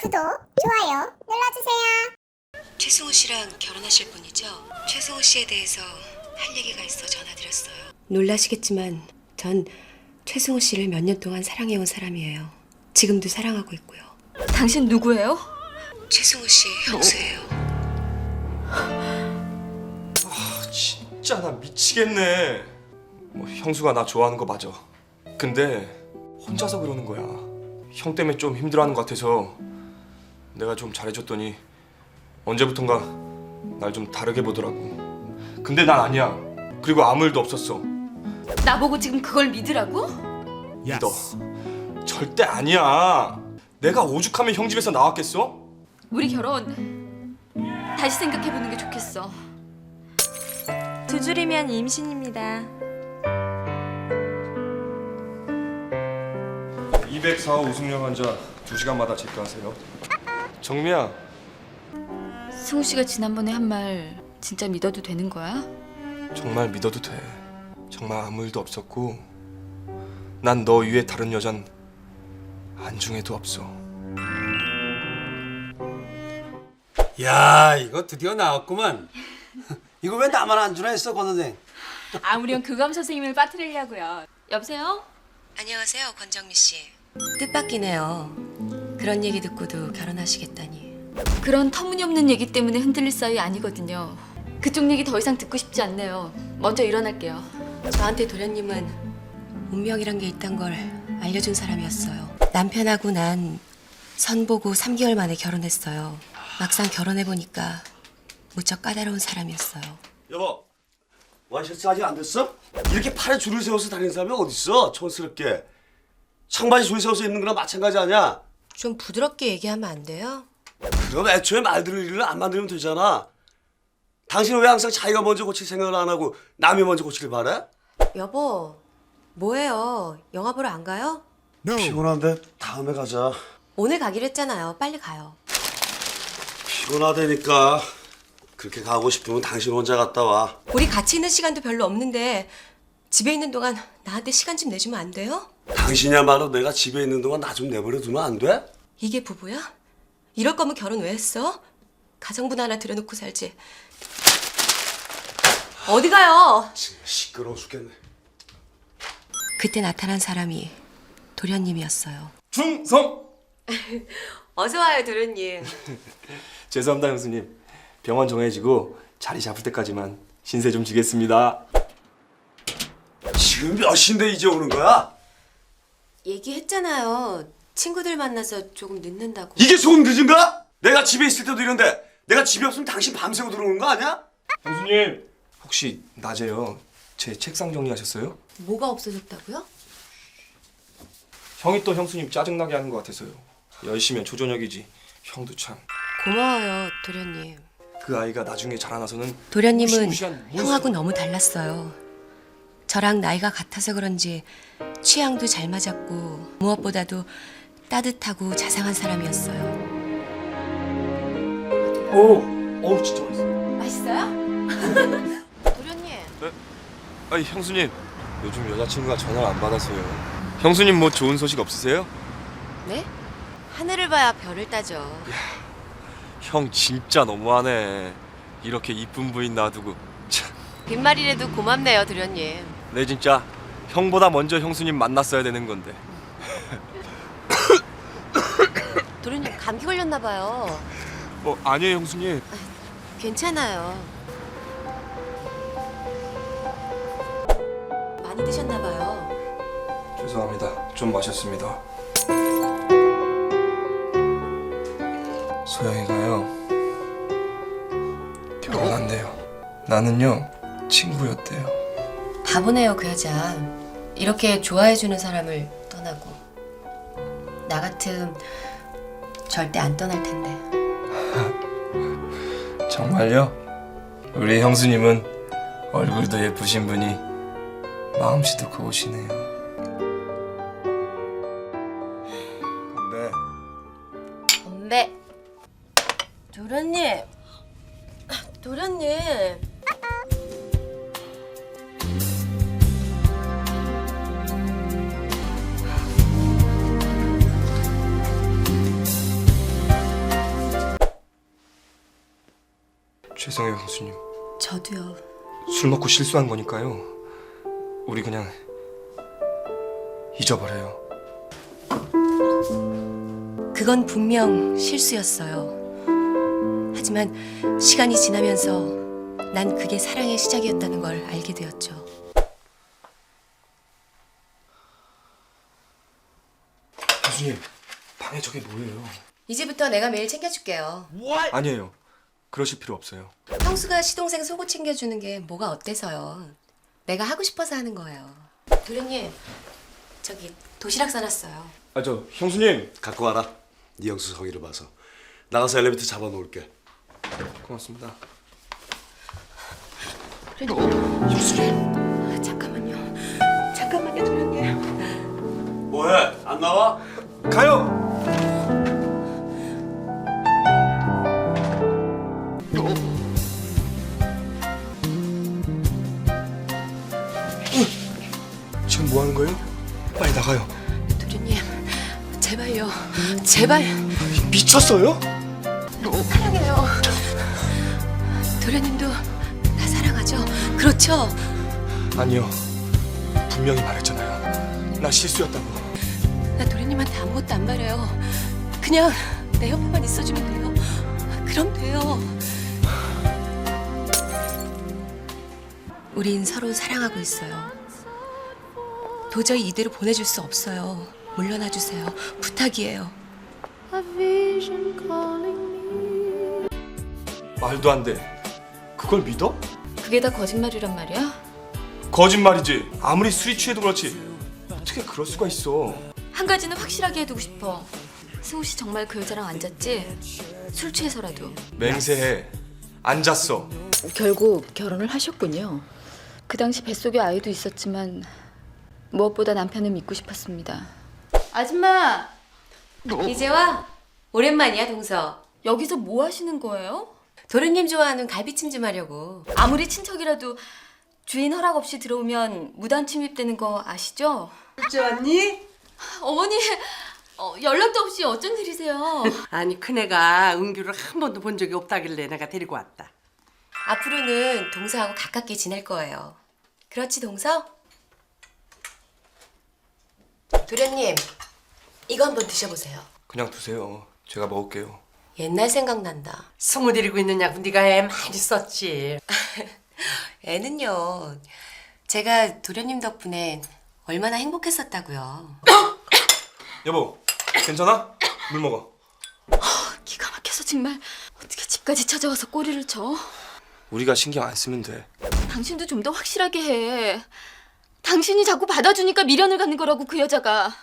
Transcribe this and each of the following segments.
구독, 좋아요 눌러주세요. 최승호 씨랑 결혼하실 분이죠? 최승호 씨에 대해서 할 얘기가 있어 전화드렸어요. 놀라시겠지만 전 최승호 씨를 몇 년 동안 사랑해온 사람이에요. 지금도 사랑하고 있고요. 당신 누구예요? 최승호 씨의 형수예요. 진짜 나 미치겠네. 뭐 형수가 나 좋아하는 거 맞아. 근데 혼자서 그러는 거야. 형 때문에 좀 힘들어하는 것 같아서 내가 좀 잘해줬더니 언제부턴가 날 좀 다르게 보더라고. 근데 난 아니야. 그리고 아무 일도 없었어. 나보고 지금 그걸 믿으라고? 믿어. 절대 아니야. 내가 오죽하면 형 집에서 나왔겠어? 우리 결혼 다시 생각해보는 게 좋겠어. 두 줄이면 임신입니다. 204호 우승령 환자 2시간마다 체크하세요. 정미야, 승우 씨가 지난번에 한 말 진짜 믿어도 되는 거야? 정말 믿어도 돼. 정말 아무 일도 없었고 난 너 위에 다른 여잔 안중에도 없어. 야 이거 드디어 나왔구만 이거 왜 나만 안 주나 했어 권 선생 아무렴 교감 선생님을 빠뜨리려고요. 여보세요? 안녕하세요, 권정미 씨. 뜻밖이네요. 그런 얘기 듣고도 결혼하시겠다니. 그런 터무니없는 얘기 때문에 흔들릴 사이 아니거든요. 그쪽 얘기 더 이상 듣고 싶지 않네요. 먼저 일어날게요. 저한테 도련님은 운명이란 게 있단 걸 알려준 사람이었어요. 남편하고 난 선보고 3개월 만에 결혼했어요. 막상 결혼해보니까 무척 까다로운 사람이었어요. 여보 와이셔츠 아직 안 됐어? 이렇게 팔에 줄을 세워서 다니는 사람이 어딨어 촌스럽게 청바지 줄 세워서 입는 거랑 마찬가지 아니야 좀 부드럽게 얘기하면 안 돼요? 그럼 애초에 말 들을 일을 안 만들면 되잖아 당신은 왜 항상 자기가 먼저 고칠 생각을 안 하고 남이 먼저 고치길 바래? 여보, 뭐해요? 영화 보러 안 가요? 피곤한데 다음에 가자 오늘 가기로 했잖아요. 빨리 가요. 피곤하다니까 그렇게 가고 싶으면 당신 혼자 갔다 와 우리 같이 있는 시간도 별로 없는데 집에 있는 동안 나한테 시간 좀 내주면 안 돼요? 당신이야말로 내가 집에 있는 동안 나 좀 내버려 두면 안 돼? 이게 부부야? 이럴 거면 결혼 왜 했어? 가정분 하나 들여놓고 살지. 어디 가요? 정말 시끄러워 죽겠네 그때 나타난 사람이 도련님이었어요. 충성! 어서 와요, 도련님. 죄송합니다 형수님. 병원 정해지고 자리 잡을 때까지만 신세 좀 지겠습니다. 지금 몇 시인데 이제 오는 거야? 얘기했잖아요. 친구들 만나서 조금 늦는다고. 이게 손 늦은가? 내가 집에 있을 때도 이런데 내가 집에 없으면 당신 밤새고 들어오는 거 아니야? 형수님 혹시 낮에요 제 책상 정리하셨어요? 뭐가 없어졌다고요? 형이 또 형수님 짜증나게 하는 것 같아서요. 열심히 초저녁이지. 형도 참. 고마워요, 도련님. 그 아이가 나중에 자라나서는 도련님은 무시무시한 몬스터- 형하고 너무 달랐어요. 저랑 나이가 같아서 그런지 취향도 잘 맞았고 무엇보다도 따뜻하고 자상한 사람이었어요. 오, 오 진짜 맛있어. 맛있어요? 도련님. 아니 형수님 요즘 여자친구가 전화를 안 받아서요. 형수님 뭐 좋은 소식 없으세요? 네? 하늘을 봐야 별을 따죠. 형 진짜 너무하네. 이렇게 이쁜 부인 놔두고. 참. 빈말이라도 고맙네요, 도련님. 네 진짜 형보다 먼저 형수님 만났어야 되는 건데. 도련님 감기 걸렸나 봐요. 어 아니에요 형수님. 괜찮아요. 많이 드셨나 봐요. 죄송합니다. 좀 마셨습니다. 소영이가요. 결혼한대요. 나는요 친구였대요. 바보네요 그 여자 이렇게 좋아해주는 사람을 떠나고 나 같음 절대 안 떠날 텐데 정말요? 우리 형수님은 얼굴도 예쁘신 분이 마음씨 도 고우시네요. 건배. 건배 도련님 도련님 죄송해요 형수님. 저도요. 술 먹고 실수한 거니까요. 우리 그냥 잊어버려요. 그건 분명 실수였어요. 하지만 시간이 지나면서 난 그게 사랑의 시작이었다는 걸 알게 되었죠. 형수님 방에 저게 뭐예요? 이제부터 내가 매일 챙겨줄게요. 아니에요. 그러실 필요 없어요. 형수가 시동생 속옷 챙겨주는 게 뭐가 어때서요? 내가 하고 싶어서 하는 거예요. 도련님, 저기 도시락 싸놨어요. 아 저 형수님 갖고 와라. 네 형수 성의를 봐서. 나가서 엘리베이터 잡아놓을게. 고맙습니다. 아, 잠깐만요. 잠깐만요, 도련님. 뭐해? 안 나와? 가요. 지금 뭐 하는 거예요? 빨리 나가요. 도련님, 제발요. 제발 미쳤어요? 사랑해요. 도련님도 나 사랑하죠? 그렇죠? 아니요. 분명히 말했잖아요. 나 실수였다고. 나 도련님한테 아무것도 안 바래요. 그냥 내 옆에만 있어주면 돼요. 그럼 돼요. 우린 서로 사랑하고 있어요. 도저히 이대로 보내줄 수 없어요. 물러나 주세요. 부탁이에요. 말도 안 돼. 그걸 믿어? 그게 다 거짓말이란 말이야? 거짓말이지. 아무리 술이 취해도 그렇지. 어떻게 그럴 수가 있어? 한 가지는 확실하게 해두고 싶어. 승우 씨 정말 그 여자랑 안 잤지? 술 취해서라도. 맹세해. 안 잤어. 결국 결혼을 하셨군요. 그 당시 뱃속에 아이도 있었지만 무엇보다 남편을 믿고 싶었습니다. 아줌마 이제 와. 오랜만이야, 동서. 여기서 뭐 하시는 거예요? 도련님 좋아하는 갈비찜 좀 하려고. 아무리 친척이라도 주인 허락 없이 들어오면 무단 침입되는 거 아시죠? 어째 왔니? 어머니 어, 연락도 없이 어쩐 일이세요? 아니 큰애가 은규를 한 번도 본 적이 없다길래 내가 데리고 왔다. 앞으로는 동서하고 가깝게 지낼 거예요. 그렇지, 동서? 도련님, 이거 한번 드셔보세요. 그냥 두세요. 제가 먹을게요. 옛날 생각난다. 승우 데리고 있느냐고 네가 애 많이 썼지. 애는요, 제가 도련님 덕분에 얼마나 행복했었다고요. 여보, 괜찮아? 물 먹어. 기가 막혀서 정말 어떻게 집까지 찾아와서 꼬리를 쳐? 우리가 신경 안 쓰면 돼. 당신도 좀 더 확실하게 해. 당신이 자꾸 받아주니까 미련을 갖는 거라고 그 여자가.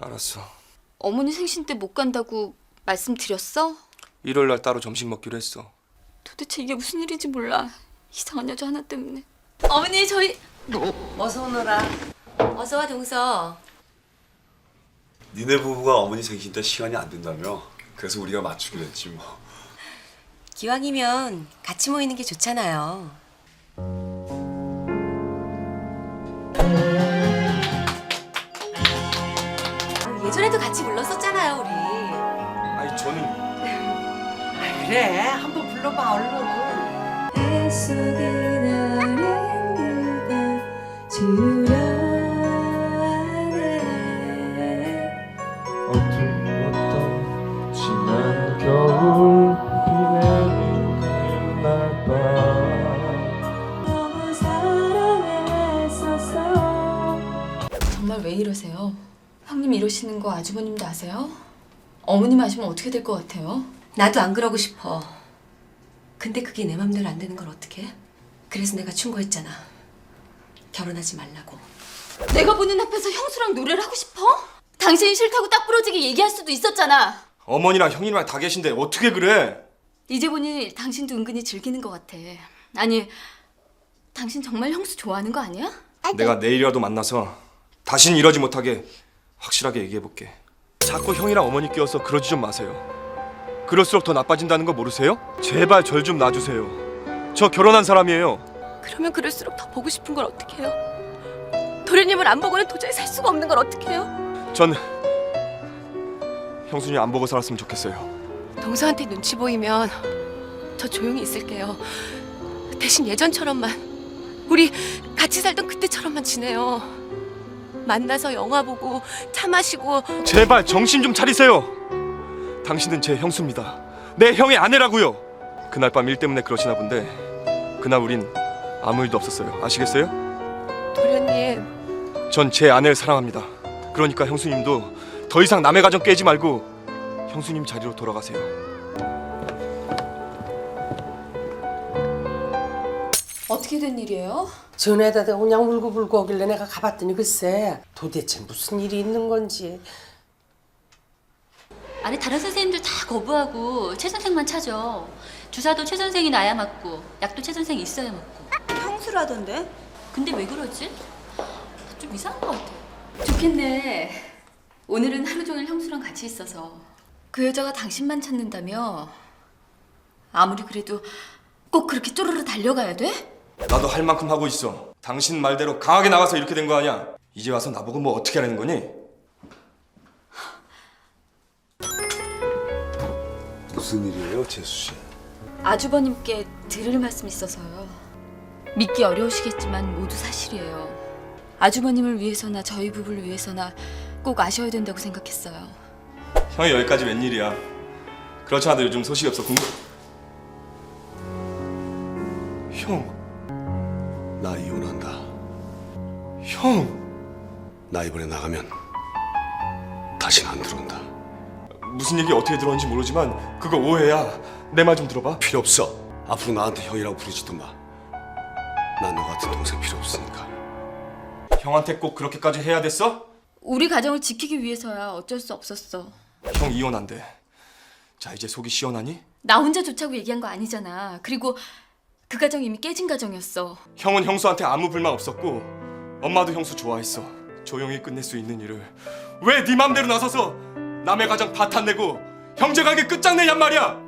알았어. 어머니 생신 때 못 간다고 말씀드렸어? 일요일 날 따로 점심 먹기로 했어. 도대체 이게 무슨 일인지 몰라. 이상한 여자 하나 때문에. 어머니 저희 어서 오너라. 어서 와, 동서. 니네 부부가 어머니 생신 때 시간이 안 된다며. 그래서 우리가 맞추기로 했지 뭐. 기왕이면 같이 모이는 게 좋잖아요. 아, 예전에도 같이 불렀었잖아요, 우리. 아니 저는 그래 한번 불러봐 얼른. 어두웠던 아세요? 어머님 아시면 어떻게 될 것 같아요? 나도 안 그러고 싶어. 근데 그게 내 맘대로 안 되는 걸 어떡해? 그래서 내가 충고했잖아. 결혼하지 말라고. 내가 보는 앞에서 형수랑 노래를 하고 싶어? 당신이 싫다고 딱 부러지게 얘기할 수도 있었잖아. 어머니랑 형님이랑 다 계신데 어떻게 그래? 이제 보니 당신도 은근히 즐기는 것 같아. 아니, 당신 정말 형수 좋아하는 거 아니야? 내가 내일이라도 만나서 다신 이러지 못하게 확실하게 얘기해볼게. 자꾸 형이랑 어머니 끼어서 그러지 좀 마세요. 그럴수록 더 나빠진다는 거 모르세요? 제발 절 좀 놔주세요. 저 결혼한 사람이에요. 그러면 그럴수록 더 보고 싶은 걸 어떡해요? 도련님을 안 보고는 도저히 살 수가 없는 걸 어떡해요? 전 형수님 안 보고 살았으면 좋겠어요. 동서한테 눈치 보이면 저 조용히 있을게요. 대신 예전처럼만 우리 같이 살던 그때처럼만 지내요. 만나서 영화 보고 차 마시고 제발 정신 좀 차리세요. 당신은 제 형수입니다. 내 형의 아내라고요. 그날 밤 일 때문에 그러시나 본데 그날 우린 아무 일도 없었어요. 아시겠어요? 도련님 전 제 아내를 사랑합니다. 그러니까 형수님도 더 이상 남의 가정 깨지 말고 형수님 자리로 돌아가세요. 어떻게 된 일이에요? 전에다 그냥 울고불고 오길래 내가 가봤더니 글쎄 도대체 무슨 일이 있는 건지 아니 다른 선생님들 다 거부하고 최 선생만 찾아. 주사도 최 선생이 나야 맞고 약도 최 선생이 있어야 맞고. 형수라던데? 근데 왜 그러지? 좀 이상한 것 같아. 좋겠네. 오늘은 하루 종일 형수랑 같이 있어서. 그 여자가 당신만 찾는다며? 아무리 그래도 꼭 그렇게 쪼르르 달려가야 돼? 나도 할 만큼 하고 있어. 당신 말대로 강하게 나가서 이렇게 된 거 아니야? 이제 와서 나보고 뭐 어떻게 하라는 거니? 무슨 일이에요, 재수 씨? 아주버님께 드릴 말씀 있어서요. 믿기 어려우시겠지만 모두 사실이에요. 아주버님을 위해서나 저희 부부를 위해서나 꼭 아셔야 된다고 생각했어요. 형이 여기까지 웬일이야? 그렇지 않아도 요즘 소식이 없어 궁금. 형, 형, 나 이번에 나가면 다시는 안 들어온다. 무슨 얘기 어떻게 들었는지 모르지만 그거 오해야. 내 말 좀 들어봐. 필요 없어. 앞으로 나한테 형이라고 부르지도 마. 난 너 같은 동생 필요 없으니까. 형한테 꼭 그렇게까지 해야 됐어? 우리 가정을 지키기 위해서야 어쩔 수 없었어. 형 이혼한대. 자 이제 속이 시원하니? 나 혼자 좋자고 얘기한 거 아니잖아. 그리고 그 가정 이미 깨진 가정이었어. 형은 형수한테 아무 불만 없었고 엄마도 형수 좋아했어. 조용히 끝낼 수 있는 일을 왜 네 맘대로 나서서 남의 가정 파탄내고 형제 관계 끝장내냔 말이야.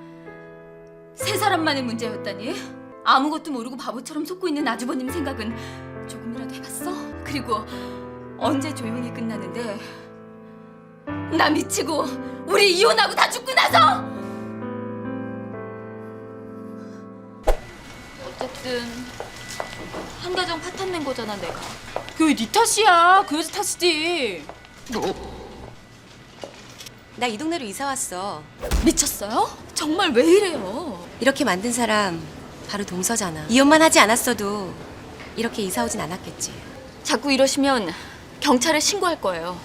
세 사람만의 문제였다니? 아무것도 모르고 바보처럼 속고 있는 아주버님 생각은 조금이라도 해봤어? 그리고 언제 조용히 끝나는데 나 미치고 우리 이혼하고 다 죽고 나서 어쨌든 한 가정 파탄 낸 거잖아 내가 그게 네 탓이야. 그 여자 탓이지. 나 이 동네로 이사 왔어. 미쳤어요? 정말 왜 이래요? 이렇게 만든 사람 바로 동서잖아. 이혼만 하지 않았어도 이렇게 이사 오진 않았겠지. 자꾸 이러시면 경찰에 신고할 거예요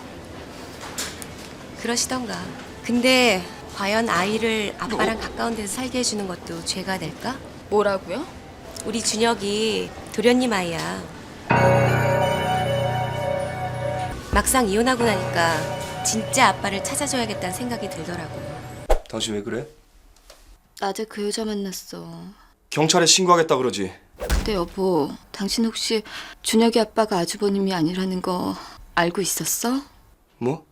그러시던가. 근데 과연 아이를 아빠랑 가까운 데서 살게 해주는 것도 죄가 될까? 뭐라고요? 우리 준혁이 도련님 아이야. 막상 이혼하고 나니까 진짜 아빠를 찾아줘야겠다는 생각이 들더라고. 당신 왜 그래? 낮에 그 여자 만났어 경찰에 신고하겠다 그러지. 근데 여보 당신 혹시 준혁이 아빠가 아주버님이 아니라는 거 알고 있었어? 뭐?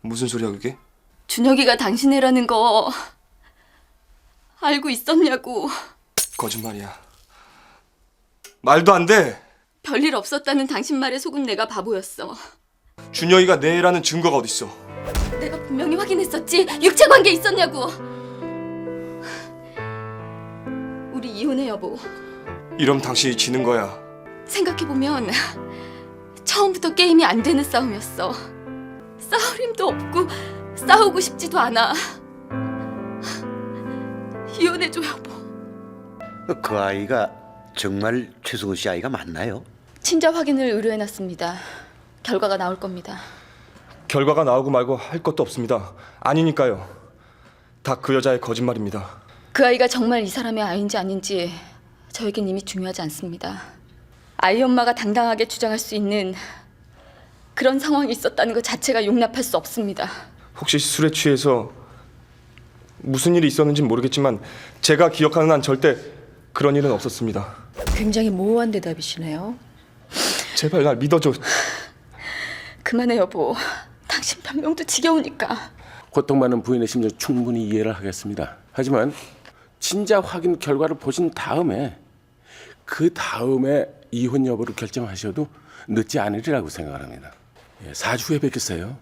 무슨 소리야 그게? 준혁이가 당신애라는 거 알고 있었냐고 거짓말이야. 말도 안 돼. 별일 없었다는 당신 말에 속은 내가 바보였어. 준영이가 내 애라는 증거가 어딨어? 내가 분명히 확인했었지. 육체 관계 있었냐고. 우리 이혼해 여보. 이러면 당신이 지는 거야. 생각해보면 처음부터 게임이 안 되는 싸움이었어. 싸울 힘도 없고 싸우고 싶지도 않아. 이혼해줘 여보. 그 아이가 정말 최승우 씨 아이가 맞나요? 친자 확인을 의뢰해놨습니다 결과가 나올 겁니다 결과가 나오고 말고 할 것도 없습니다. 아니니까요. 다 그 여자의 거짓말입니다. 그 아이가 정말 이 사람의 아이인지 아닌지 저에겐 이미 중요하지 않습니다. 아이 엄마가 당당하게 주장할 수 있는 그런 상황이 있었다는 것 자체가 용납할 수 없습니다. 혹시 술에 취해서 무슨 일이 있었는지는 모르겠지만 제가 기억하는 한 절대 그런 일은 없었습니다. 굉장히 모호한 대답이시네요. 제발 날 믿어줘. 그만해 여보. 당신 변명도 지겨우니까. 고통 많은 부인의 심정 충분히 이해를 하겠습니다. 하지만 친자 확인 결과를 보신 다음에 그 다음에 이혼 여부를 결정하셔도 늦지 않으리라고 생각합니다. 예, 4주 후에 뵙겠어요.